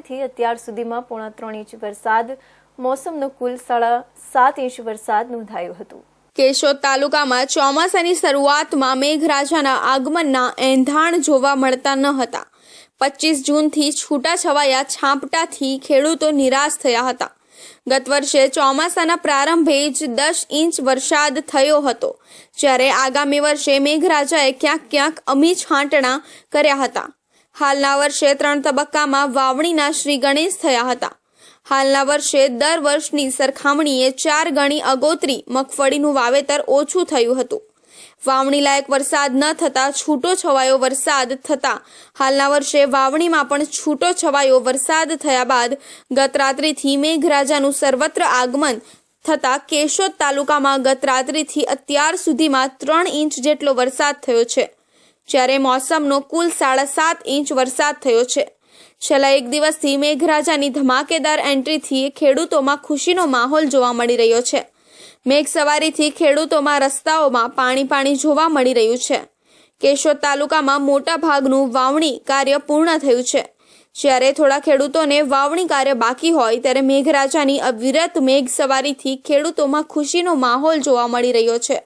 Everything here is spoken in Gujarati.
ગતરાત્રિથી અત્યાર સુધીમાં પોણા ત્રણ ઇંચ વરસાદ, મોસમનો કુલ સાડા સાત ઇંચ વરસાદ નોંધાયો હતો. કેશોદ તાલુકામાં ચોમાસાની શરૂઆતમાં મેઘરાજાના આગમનના એંધાણ જોવા મળતા ન હતા. પચીસ જૂનથી છૂટાછવાયા છાંપટાથી ખેડૂતો નિરાશ થયા હતા. ગત વર્ષે ચોમાસાના પ્રારંભે જ દસ ઇંચ વરસાદ થયો હતો, જ્યારે આગામી વર્ષે મેઘરાજાએ ક્યાંક ક્યાંક અમી છાંટણા કર્યા હતા. હાલના વર્ષે ત્રણ તબક્કામાં વાવણીના શ્રી ગણેશ થયા હતા. હાલના વર્ષે દર વર્ષની સરખામણીએ ચાર ગણી અગોતરી મગફળીનું વાવેતર ઓછું થયું હતું. વાવણી લાયક વરસાદ ન થતાં છૂટો છવાયો વરસાદ થતાં હાલના વર્ષે વાવણીમાં પણ છૂટો છવાયો વરસાદ થયા બાદ ગત રાત્રિથી મેઘરાજાનું સર્વત્ર આગમન થતાં કેશોદ તાલુકામાં ગત રાત્રિથી અત્યાર સુધીમાં ત્રણ ઇંચ જેટલો વરસાદ થયો છે. જ્યારે મોસમનો કુલ સાડા સાત ઇંચ વરસાદ થયો છે. છેલ્લા એક દિવસથી મેઘરાજાની ધમાકેદાર એન્ટ્રીથી ખેડૂતોમાં ખુશીનો માહોલ જોવા મળી રહ્યો છે. મેઘ સવારીથી ખેડૂતોમાં રસ્તાઓમાં પાણી પાણી જોવા મળી રહ્યું છે. કેશોદ તાલુકામાં મોટા ભાગનું વાવણી કાર્ય પૂર્ણ થયું છે. જ્યારે થોડા ખેડૂતોને વાવણી કાર્ય બાકી હોય ત્યારે મેઘરાજાની અવિરત મેઘ સવારીથી ખેડૂતોમાં ખુશીનો માહોલ જોવા મળી રહ્યો છે.